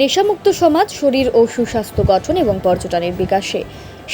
নেশামুক্ত সমাজ শরীর ও সুস্বাস্থ্য গঠন এবং পর্যটনের বিকাশে।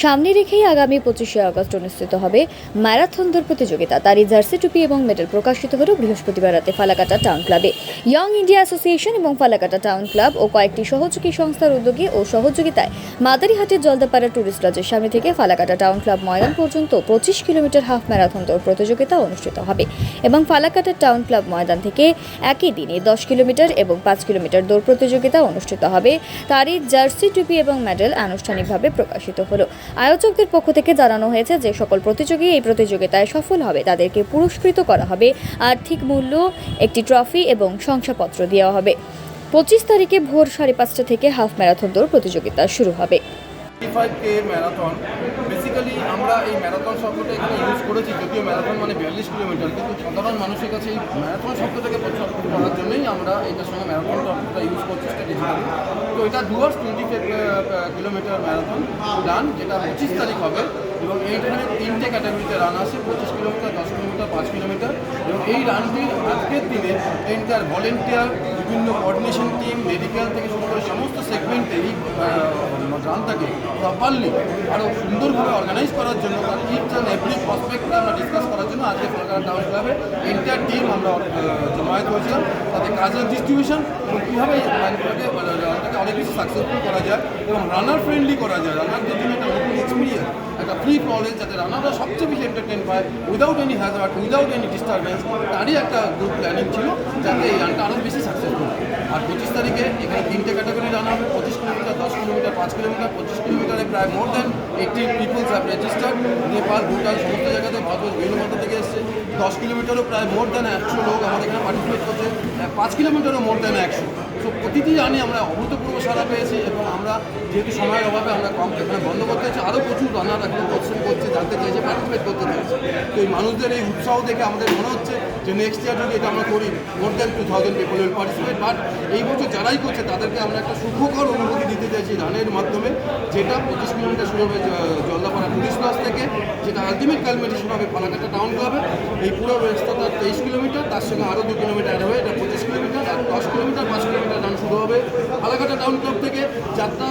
সামনে রেখেই আগামী পঁচিশে আগস্ট অনুষ্ঠিত হবে ম্যারাথন দৌড় প্রতিযোগিতা। তারই জার্সি টুপি এবং মেডেল প্রকাশিত হল বৃহস্পতিবার রাতে ফালাকাটা টাউন ক্লাবে। ইয়ং ইন্ডিয়া অ্যাসোসিয়েশন এবং ফালাকাটা টাউন ক্লাব ও কয়েকটি সহযোগী সংস্থার উদ্যোগে ও সহযোগিতায় মাদারিহাটের জলদাপাড়া টুরিস্ট লজের সামনে থেকে ফালাকাটা টাউন ক্লাব ময়দান পর্যন্ত পঁচিশ কিলোমিটার হাফ ম্যারাথন দৌড় প্রতিযোগিতা অনুষ্ঠিত হবে এবং ফালাকাটা টাউন ক্লাব ময়দান থেকে একই দিনে দশ কিলোমিটার এবং পাঁচ কিলোমিটার দৌড় প্রতিযোগিতা অনুষ্ঠিত হবে। তারই জার্সি টুপি এবং মেডেল আনুষ্ঠানিকভাবে প্রকাশিত হলো। আয়োজকদের পক্ষ থেকে জানানো হয়েছে যে সকল প্রতিযোগী এই প্রতিযোগিতায় সফল হবে। তাদেরকে পুরস্কৃত করা হবে, আর্থিক মূল্য, একটি ট্রফি এবং শংসাপত্র দেওয়া হবে। পঁচিশ তারিখে ভোর সাড়ে পাঁচটা থেকে হাফ ম্যারাথন দৌড় প্রতিযোগিতা শুরু হবে। ম্যারাথন। বেসিক্যালি আমরা এই ম্যারাথন শব্দটা এখানে ইউজ করেছি, যদিও ম্যারাথন মানে বিয়াল্লিশ কিলোমিটার, কিন্তু সাধারণ মানুষের কাছে এই ম্যারাথন শব্দটাকে প্রচার করার জন্যই আমরা এটার সঙ্গে ম্যারাথন শব্দটা ইউজ তো এটা দু hours twenty kilometre marathon run যেটা পঁচিশ তারিখ হবে এবং এই এইখানে তিনটে ক্যাটাগরিতে রান আছে, পঁচিশ কিলোমিটার দশ কিলোমিটার পাঁচ কিলোমিটার এবং এই রানটি আজকের দিনে এন্টার ভলেন্টিয়ার বিভিন্ন কোঅর্ডিনেশন টিম মেডিকেল থেকে শুরু করে সমস্ত সেগমেন্টে এই রানটাকে প্রপারলি আরও সুন্দরভাবে অর্গানাইজ করার জন্য ইচ অ্যান্ড এভরি প্রসপেক্টকে আমরা ডিসকাস আজকে কলকাতা টাউন ক্লাবে এন্টার টিম আমরা জমায়েত হয়েছিলাম। তাতে কাজের ডিস্ট্রিবিউশন এবং কীভাবে রানটাকে মানে অনেক বেশি সাকসেসফুল করা যায় এবং রানার ফ্রেন্ডলি করা যায়। রানারদের জন্য একটা নতুন এক্সপিরিয়েন্স একটা ফ্রি নলেজ যাতে রানাররা সবচেয়ে বেশি এন্টারটেন পায় without any hazard without any disturbance তারই একটা গ্রুপ প্ল্যানিং ছিল, যাতে এই রানটা আরও বেশি সাকসেসফুল আর পঁচিশ তারিখে এখানে তিনটে ক্যাটাগরি রান হবে পঁচিশ কিলোমিটার দশ কিলোমিটার পাঁচ কিলোমিটার পঁচিশ কিলোমিটারে প্রায় more than eighty registered Nepal Bhutan সমস্ত জায়গাতে ভারতবর্ষ বিভিন্ন মধ্যে থেকে এসছে। দশ কিলোমিটারও প্রায় মোর দেন একশো লোক আমাদের এখানে পার্টিসিপেট করছে। পাঁচ কিলোমিটারও মোর দেন একশো। সো প্রতিটি রানে আমরা অভূতপূর্ব সারা পেয়েছি এবং আমরা যেহেতু সময়ের অভাবে আমরা কম এখানে বন্ধ করতে হচ্ছে, আরও প্রচুর রানার এখন পরিশ্রম করছে জানতে চাইছে পার্টিসিপেট করতে চাইছে। তো এই মানুষদের এই উৎসাহ দেখে আমাদের মনে হচ্ছে যে নেক্সট ইয়ার যদি এটা আমরা করি more than two thousand people will participate but এই বছর যারাই করছে, তাদেরকে আমরা একটা সুখকর অনুভূতি দিতে চাইছি রানের মাধ্যমে, যেটা পঁচিশ কিলোমিটার শুরু হবে জলদাপাড়া লজ থেকে, যেটা আলটিমেট কালমেটেশন হবে ফালাকাটা টাউন ক্লাবে এই পুরো রাস্তাটা তেইশ কিলোমিটার, তার সঙ্গে আরও দু কিলোমিটার হবে, এটা পঁচিশ কিলোমিটার, আর দশ কিলোমিটার, পাঁচ কিলোমিটার রান শুরু হবে। ফালাকাটা টাউন ক্লাব থেকে যাত্রা,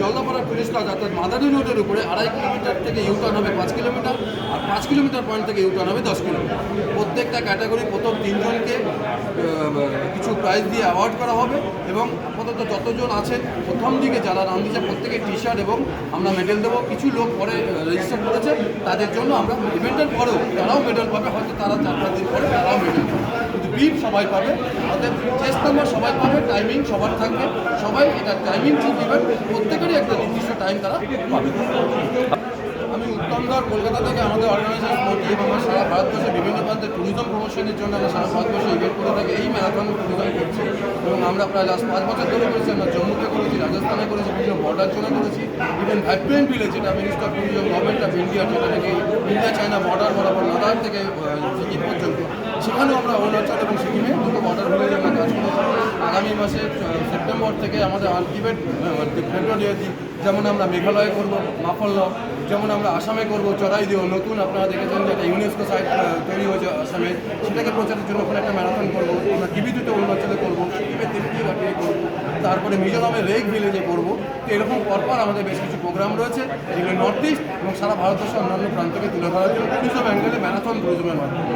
জলদাপাড়া লজ অর্থাৎ মাদারি রোডের উপরে আড়াই কিলোমিটার থেকে ইউটার্ন হবে পাঁচ কিলোমিটার, আর পাঁচ কিলোমিটার পয়েন্ট থেকে ইউটার্ন হবে দশ কিলোমিটার। প্রত্যেকটা ক্যাটাগরি প্রথম তিনজনকে কিছু প্রাইজ দিয়ে অ্যাওয়ার্ড করা হবে এবং আপাতত যতজন আছেন, প্রথম দিকে যারা রান দিয়েছে প্রত্যেকে টি শার্ট এবং আমরা মেডেল দেবো, কিছু লোক পরে রেজিস্টার করেছে, তাদের জন্য আমরা ইভেন্টের পরেও তারাও মেডেল পাবে, হয়তো তারা চার পাঁচ দিন পরে তারাও মেডেল পাবে। কিন্তু বিপ সবাই পাবে অর্থাৎ চেস্ট নাম্বার সবাই পাবে টাইমিং সবার থাকবে, সবাই এটা টাইমিং ঠিক দেবেন প্রত্যেকেরই একটা নির্দিষ্ট টাইম তারা পাবে। আমি উত্তমধর কলকাতা থেকে আমাদের অর্গানাইজেশন এবং আমরা সারা ভারতবর্ষে বিভিন্ন প্রান্তে ট্যুরিজম প্রমোশনের জন্য আমরা সারা ভারতবর্ষে ইভেন্ট করে থাকি। এই ম্যারাথন আমরা প্রায় লাস্ট পাঁচ বছর ধরে করেছি, আমরা জম্মুতে করেছি, রাজস্থানে করেছি, বিভিন্ন বর্ডার জোনে করেছি ইভেন ভাইব্রেন্ট ভিলেজ যেটা minister of tourism government of India যেটা নাকি ইন্ডিয়া চায়না বর্ডার বরাবর লাদাখ থেকে সিকিম পর্যন্ত, সেখানেও আমরা অরুণাচল এবং সিকিমে দুটো বর্ডার ভিলেজে আমরা কাজ করেছি। আগামী মাসে সেপ্টেম্বর থেকে আমাদের আলটিমেট ফেব্রুয়ারি যেমন আমরা মেঘালয়ে করব মাফল্ল যেমন আমরা আসামে করব, চড়াই দিও, নতুন আপনারা দেখেছেন যে একটা ইউনেস্কো সাইট তৈরি হয়েছে আসামে। সেটাকে প্রচারের জন্য ওখানে একটা ম্যারাথন করব, আমরা কিবিতুতে অরুণাচলে করব সিকিমে তিনটি ঘাটিয়ে করব। তারপরে মিজোরামে লেক ভিলেজে করব। তো এরকম পরপর আমাদের বেশ কিছু প্রোগ্রাম রয়েছে, যেগুলো নর্থ ইস্ট এবং সারা ভারতবর্ষের অন্যান্য প্রান্তকে তুলে ধরার জন্য। টুরিজম অ্যাঙ্গেলে ম্যারাথন টুরিজমের মাধ্যমে